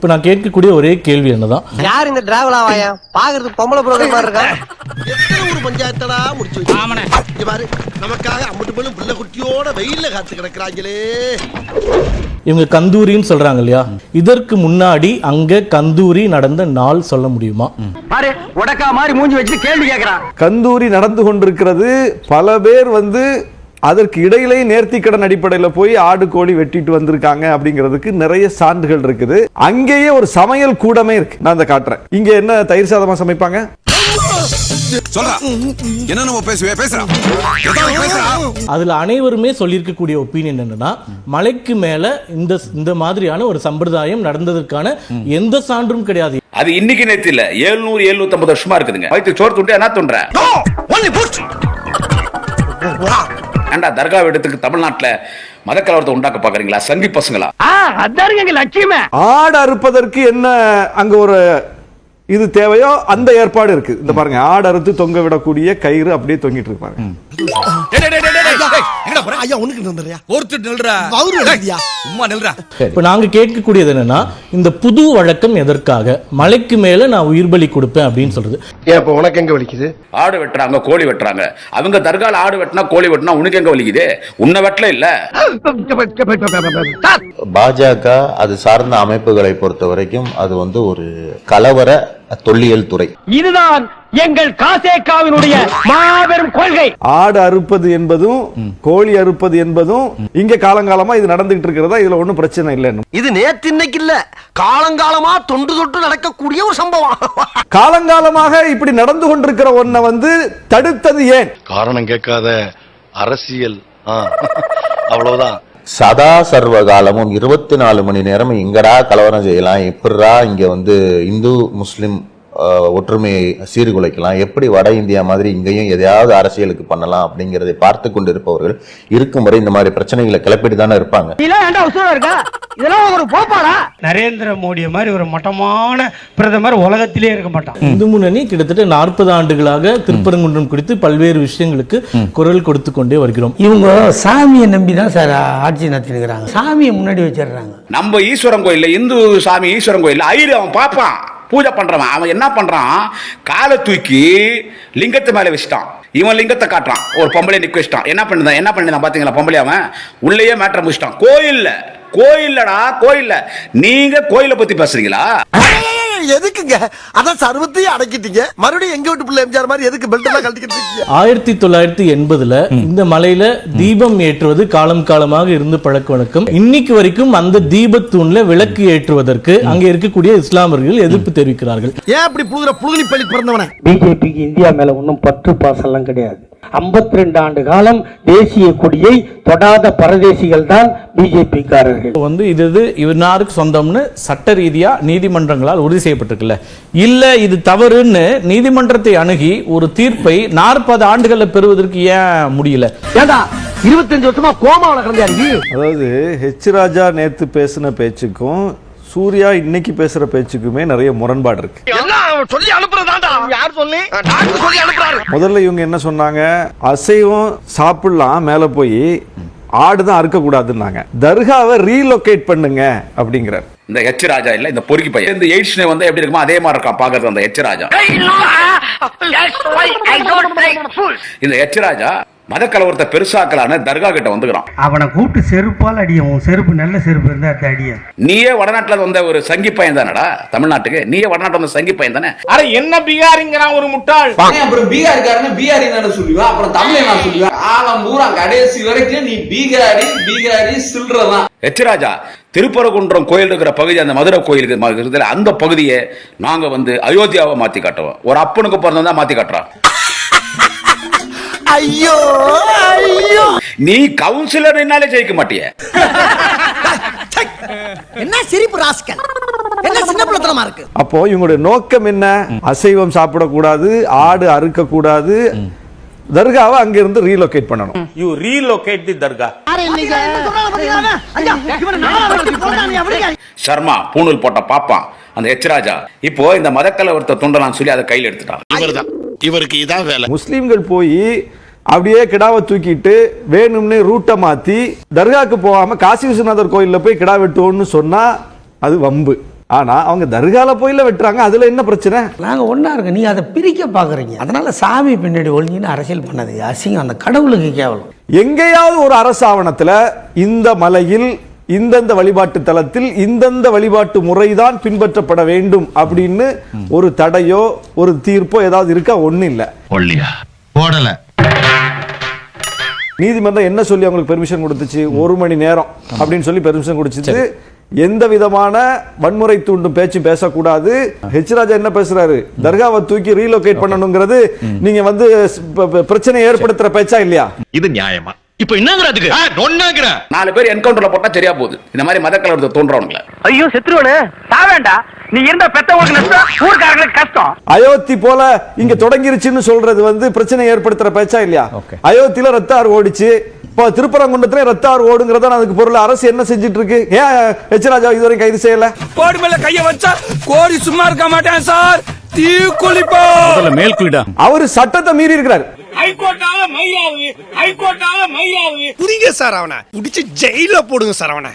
இப்போ நான் கேட்கக்கூடிய ஒரே கேள்வி என்னதான்? யார் இந்த டிராவல் ஆவாயா பாக்குறதுக்கு பொம்பளை புரோகிற மாதிரி இருக்கா? எத்தனை ஒரு பஞ்சாயத்தடா முடிச்சு இங்க பாரு நமக்காக அம்பட்டு பெண்ணும் பிள்ளை குட்டியோட வெயில்ல காத்து கிடக்குறாங்களே. இவங்க கந்தூரின்னு சொல்றாங்க இல்லையா? இதற்கு முன்னாடி அங்க கந்தூரி நடந்த நாள் சொல்ல முடியுமா? பாரு உடக்கா மாதிரி மூஞ்சி வச்சு கேள்வி கேக்குறான். கந்தூரி நடந்து கொண்டிருக்கிறது பல பேர் வந்து அதற்கு இடையிலே நேர்த்திக்கடன் அடிப்படையில் போய் ஆடு கோழி வெட்டிட்டு வந்திருக்காங்க அப்படிங்கிறதுக்கு நிறைய சான்றுகள் இருக்குது. அங்கேயே ஒரு சமையல் கூடமே இருக்கு. நான் அதை காட்டுறேன். இங்க என்ன தயிர் சாதமா சமைப்பாங்க? அதுல அனைவருமே சொல்லியிருக்கக்கூடிய ஒப்பீனியன் என்னன்னா மலைக்கு மேல இந்த இந்த மாதிரியான ஒரு சம்பிரதாயம் நடந்ததற்கான எந்த சான்றும் கிடையாது. அது இன்னைக்கு நேத்து இல்ல. ஏழுநூறு எழுநூத்தி ஐம்பது வருஷமா இருக்குதுங்க. வயிற்று சோறு துண்டு என்ன துண்ற? ஏண்டா தர்கா இடத்துக்கு தமிழ்நாட்டுல மதக்கலவரத்தை உண்டாக்க பாக்குறீங்களா? சங்கி பசங்களா? அதாருங்க எங்க லட்சியமே ஆடு அறுப்பதற்கு என்ன அங்க ஒரு இது தேவையோ அந்த ஏற்பாடு இருக்கு. இந்த பாருங்க ஆடு அறுத்து தொங்க விடக்கூடிய கயிறு அப்படியே தொங்கிட்டு இருப்பாங்க நாங்க கேட்கக்கூடியது என்னன்னா இந்த புது வழக்கம் எதற்காக? மலைக்கு மேல நான் உயிர் பலி கொடுப்பேன் அப்படின்னு சொல்றது. ஏன் இப்ப உனக்கு எங்க வலிக்குது? ஆடு வெட்டுறாங்க கோழி வெட்டுறாங்க. அவங்க தர்கால ஆடு வெட்டினா கோழி வெட்டினா உனக்கு எங்க வலிக்குது? உன்னை வெட்டல இல்ல. பாஜக அது சார்ந்த அமைப்புகளை பொறுத்த வரைக்கும் அது வந்து ஒரு கலவர தொல்லியல் துறை. இதுதான் எங்கள் காசேகாவினுடைய மாபெரும் கொள்கை. ஆடு அறுப்பது என்பதும் கோழி அறுப்பது என்பதும் இங்க காலங்காலமா இது நடந்துகிட்டு இருக்கிறதா? இதுல ஒண்ணும் பிரச்சனை இல்லைன்னு இது நேத்து இன்னைக்கு இல்ல. காலங்காலமா தொன்று தொட்டு நடக்கக்கூடிய ஒரு சம்பவம். காலங்காலமாக இப்படி நடந்து கொண்டிருக்கிற ஒன்ன வந்து தடுத்தது ஏன்? காரணம் கேட்காத அரசியல். அவ்வளவுதான். சதா சர்வ காலமும் இருபத்தி நாலு மணி நேரம் எங்கடா கலவரம் செய்யலாம். எப்படா இங்க வந்து இந்து முஸ்லிம் ஒற்றுமையை சீர்குலைக்கலாம். எப்படி வட இந்தியா மாதிரி இங்கேயும் எதையாவது அரசியலுக்கு பண்ணலாம் அப்படிங்கறதை பார்த்து கொண்டிருப்பவர்கள் இருக்கும் வரை இந்த மாதிரி பிரச்சனைகளை கிளப்பிட்டு தானே இருப்பாங்க. இதெல்லாம் ஒரு போப்பாடா? நரேந்திர மோடியை மாதிரி ஒரு மட்டமான பிரதமர் உலகத்திலே இருக்க மாட்டான். இந்து முன்னணி கிட்டத்தட்ட நாற்பது ஆண்டுகளாக திருப்பரங்குன்றம் குறித்து பல்வேறு விஷயங்களுக்கு குரல் கொடுத்து கொண்டே வருகிறோம். இவங்க சாமியை நம்பி தான் சார் ஆட்சி நடத்தினுக்கிறாங்க சாமியை முன்னாடி வச்சிடுறாங்க. நம்ம ஈஸ்வரன் கோயில்ல இந்து சாமி ஈஸ்வரன் கோயில்ல ஐயரு அவன் பார்ப்பான் பூஜை பண்றவன் அவன் என்ன பண்றான்? காலை தூக்கி லிங்கத்து மேல வச்சுட்டான். இவன் லிங்கத்தை காட்டுறான். ஒரு பொம்பளை நிக்க வச்சுட்டான். என்ன பண்ணுதான்? என்ன பண்ணிருந்தான் பாத்தீங்களா பொம்பளை அவன்? உள்ளேயே மேட்டரை முடிச்சிட்டான். கோயில்ல கோயில்லடா கோயில்ல. நீங்க கோயிலை பத்தி பேசுறீங்களா? எதுக்குங்க? அதான் சர்வத்தையும் அடக்கிட்டீங்க. மறுபடியும் எங்க வீட்டு பிள்ளை எம்ஜிஆர் மாதிரி எதுக்கு பெல்ட் எல்லாம் கழட்டிக்கிட்டு இருக்கீங்க? ஆயிரத்தி தொள்ளாயிரத்தி எண்பதுல இந்த மலையில தீபம் ஏற்றுவது காலம் காலமாக இருந்து பழக்க வழக்கம். இன்னைக்கு வரைக்கும் அந்த தீபத்தூண்ல விளக்கு ஏற்றுவதற்கு அங்க இருக்கக்கூடிய இஸ்லாமியர்கள் எதிர்ப்பு தெரிவிக்கிறார்கள். ஏன் இப்படி புழுகுற புழுகி பள்ளி பிறந்தவன? பிஜேபிக்கு இந்தியா மேல ஒன்றும் பற்று பாசெல்லாம் கிடையாது. 52 ஆண்டு காலம் தேசிய கொடியை தொடாத பரதேசிகள் தான் பிஜேபிக்காரர்கள். இப்போ வந்து இது இது இவனாருக்கு சொந்தம்னு சட்ட ரீதியா நீதிமன்றங்களால் உறுதி செய்யப்பட்டிருக்குல்ல. இல்ல இது தவறுன்னு நீதிமன்றத்தை அணுகி ஒரு தீர்ப்பை நாற்பது ஆண்டுகள்ல பெறுவதற்கு ஏன் முடியல? ஏண்டா இருபத்தஞ்சு வருஷமா கோமாவில கிடந்தியா நீ? அதாவது ஹெச் ராஜா நேத்து பேசின பேச்சுக்கும் சூர்யா இன்னைக்கு பேசுற பேச்சுக்குமே நிறைய முரண்பாடு இருக்கு. எல்லாம் சொல்லி அனுப்புறதாண்டா? யார் சொல்லி? சொல்லி அனுப்புறாரு. முதல்ல இவங்க என்ன சொன்னாங்க? அசைவம் சாப்பிடலாம் மேல போய் ஆடு தான் அறுக்க கூடாதுன்னாங்க தர்காவை ரீலொகேட் பண்ணுங்க அப்படிங்கிறார். இந்த எச் ராஜா இல்ல இந்த பொறுக்கி பையன். இந்த எய்ட்ஸ் வந்து எப்படி இருக்குமோ அதே மாதிரி இருக்கான் பாக்குறது அந்த எச் ராஜா. இந்த எச் ராஜா மத கலவரத்தை பெருசாக்கலான்னு தர்கா கிட்ட வந்துக்கிறான். அவனை கூப்பிட்டு செருப்பால் அடியும் செருப்பு நல்ல செருப்பு இருந்தா அதை அடிய நீயே வடநாட்டுல வந்த ஒரு சங்கி பையன் தானடா தமிழ்நாட்டுக்கு? நீயே வடநாட்டுல வந்த சங்கி பையன் தானே? அட என்ன பீகாரிங்கிறான் ஒரு முட்டாள். அப்புறம் பீகார்காரன பீகாரி தானே சொல்லுவேன் அப்புறம் தமிழை நான் சொல்லுவேன் ஆலம் பூரா கடைசி வரைக்கும் நீ பீகாரி பீகாரி சில்றதான் எச் ராஜா திருப்பரங்குன்றம் கோயில் இருக்கிற பகுதி அந்த மதுரை கோயிலுக்கு அந்த பகுதியை நாங்க வந்து அயோத்தியாவை மாத்தி காட்டுவோம். ஒரு அப்பனுக்கு பிறந்தா மாத்தி காட்டுறான். ஐயோ ஐயோ. நீ கவுன்சிலர் என்னாலே ஜெயிக்க மாட்டிய. என்ன சிரிப்பு ராஸ்கல்? அப்போ இவங்களுடைய நோக்கம் என்ன? அசைவம் சாப்பிடக்கூடாது ஆடு அறுக்க கூடாது தர்காவை அங்கிருந்து ரீலொகேட் பண்ணணும். You relocate the dargah. Sharma பூணூல் போட்ட பாப்பான் அந்த எச் ராஜா இப்போ இந்த மதக்கலவரத்தை துண்டலான்னு சொல்லி அதை கையில் எடுத்துட்டான் இவர்தான். இவருக்கு இதான் வேலை. முஸ்லீம்கள் போய் அப்படியே கிடாவை தூக்கிட்டு வேணும்னு ரூட்டை மாத்தி தர்காக்கு போகாம காசி விஸ்வநாதர் கோயில்ல போய் கிடா வெட்டுவோம்னு சொன்னா அது வம்பு. ஆனா அவங்க தர்கால போயில வெட்டுறாங்க. அதுல என்ன பிரச்சனை? நாங்க ஒண்ணா இருக்கோம். நீ அதை பிரிக்க பாக்குறீங்க. அதனால சாமி பின்னாடி ஒளிஞ்சின்னு அரசியல் பண்ணது அசிங்கம். அந்த கடவுளுக்கு கேவலம். எங்கேயாவது ஒரு அரசு ஆவணத்துல இந்த மலையில் இந்தந்த வழிபாட்டு தலத்தில் இந்தந்த வழிபாட்டு முறைதான் பின்பற்றப்பட வேண்டும் அப்படின்னு ஒரு தடையோ ஒரு தீர்ப்போ ஏதாவது இருக்கா? ஒண்ணு இல்ல. போடல. நீதிமன்றம் என்ன சொல்லி அவங்களுக்கு பெர்மிஷன் கொடுத்துச்சு? ஒரு மணி நேரம் அப்படின்னு சொல்லி பெர்மிஷன் கொடுத்துச்சு. எந்த விதமான வன்முறை தூண்டும் பேச்சும் பேசக்கூடாது. ஹெச் ராஜா என்ன பேசுறாரு? தர்காவை தூக்கி ரீலோகேட் பண்ணணுங்கிறது நீங்க வந்து பிரச்சனை ஏற்படுத்துற பேச்சா இல்லையா? இது நியாயமா? இப்ப என்னங்கிறதுக்கு? ஒன்னாங்கிற நாலு பேர் என்கவுண்டர்ல போட்டா சரியா போகுது. இந்த மாதிரி மத கலவரத்தை தோன்றவங்கள ஐயோ செத்துருவனே. சாவேண்டா. நீ இருந்த பெத்தவங்களுக்கு நஷ்டம் ஊர்க்காரங்களுக்கு கஷ்டம். அயோத்தி போல இங்க தொடங்கிருச்சுன்னு சொல்றது வந்து பிரச்சனை ஏற்படுத்துற பேச்சா இல்லையா? அயோத்தியில ரத்த ஆறு ஓடிச்சு இப்போ திருப்பரங்குன்றத்துல ரத்த ஆறு ஓடுங்கிறத அதுக்கு பொருள். அரசு என்ன செஞ்சுட்டு இருக்கு ஏன் ஹெச் ராஜா இதுவரை கைது செய்யல? கோடி மேல கைய வச்சா கோடி சும்மா இருக்க மாட்டேன் சார். தீ குளிப்பா மேல்குலிடா அவரு சட்டத்தை மீறி இருக்கிறார். ஹைகோர்ட்டால மயிலாவது ஹைகோர்ட்டால மயிலாவது புடிங்க சார் அவனை. புடிச்சு ஜெயில போடுங்க சார் அவனை.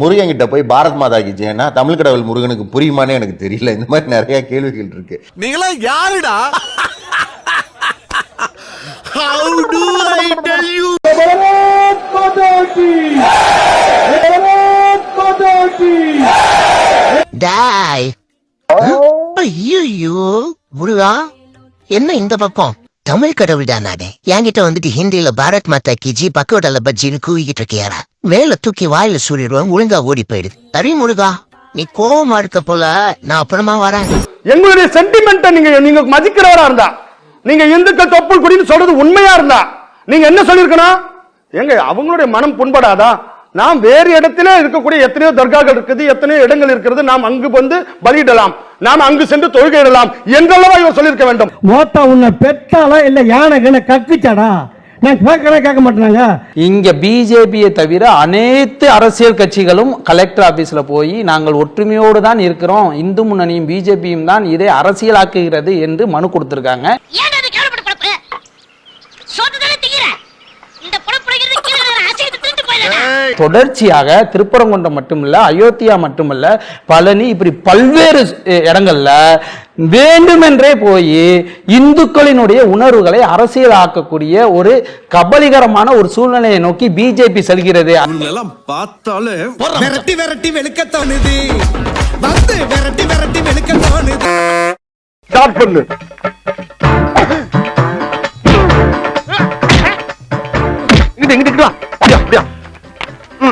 முருகன் கிட்ட போய் பாரத் மாதா கி ஜெயனா தமிழ் கடவுள் முருகனுக்கு புரியுமான்னு எனக்கு தெரியல. இந்த மாதிரி நிறைய கேள்விகள் இருக்கு. நீங்களா யாருடா? How do I tell you டாய். ஐயோ முருகா என்ன இந்த பக்கம்? தமிழ் கடவுள் தானாடே. என்கிட்ட வந்துட்டு ஹிந்தியில பாரத் மாதா கிஜி பக்கோடல பஜ்ஜின்னு கூவிக்கிட்டு இருக்கியாரா வேலை தூக்கி வாயில சூழிடுவேன் ஒழுங்கா ஓடி போயிடுது. சரி முருகா நீ கோவமா இருக்க போல நான் அப்புறமா வரேன். எங்களுடைய சென்டிமெண்ட்டை நீங்க நீங்க மதிக்கிறவரா இருந்தா. நீங்க இந்துக்கள் தொப்புள் குடின்னு சொல்றது உண்மையா இருந்தா. நீங்க என்ன சொல்லிருக்கணும் எங்க அவங்களுடைய மனம் புண்படாதா? நாம் வேறு இடத்துல இருக்கக்கூடிய எத்தனையோ தர்காக்கள் இருக்குது எத்தனையோ இடங்கள் இருக்கிறது நாம் அங்கு வந்து பலியிடலாம். நாம் அங்கு சென்று தொழுகையிடலாம் என்றல்லவா இவர் சொல்லியிருக்க வேண்டும். மோத்தா உன்னை பெத்தாலா இல்ல யானை கண்ண கக்குச்சாடா? நான் கேட்கறேன் கேட்க மாட்டேனாங்க இங்க பிஜேபியை தவிர அனைத்து அரசியல் கட்சிகளும் கலெக்டர் ஆபீஸ்ல போய் நாங்கள் ஒற்றுமையோடு தான் இருக்கிறோம். இந்து முன்னணியும் பிஜேபியும் தான் இதை அரசியலாக்குகிறது என்று மனு கொடுத்திருக்காங்க. தொடர்ச்சியாக திருப்பரங்குன்றம் மட்டுமல்ல அயோத்தியா மட்டுமல்ல பழனி இப்படி பல்வேறு இடங்கள்ல வேண்டுமென்றே போய் இந்துக்களினுடைய உணர்வுகளை அரசியலாக்கக்கூடிய ஒரு கபலிகரமான ஒரு சூழ்நிலையை நோக்கி பிஜேபி செல்கிறது. எல்லாம் பார்த்தாலே விரட்டி விரட்டி வெளுக்க தோணுது வந்து விரட்டி விரட்டி வெளுக்க தோணுது ஸ்டார்ட் பண்ணு. இங்கிட்டு இங்கிட்டு வா. அப்படியா அப்படியா. ம், ம்.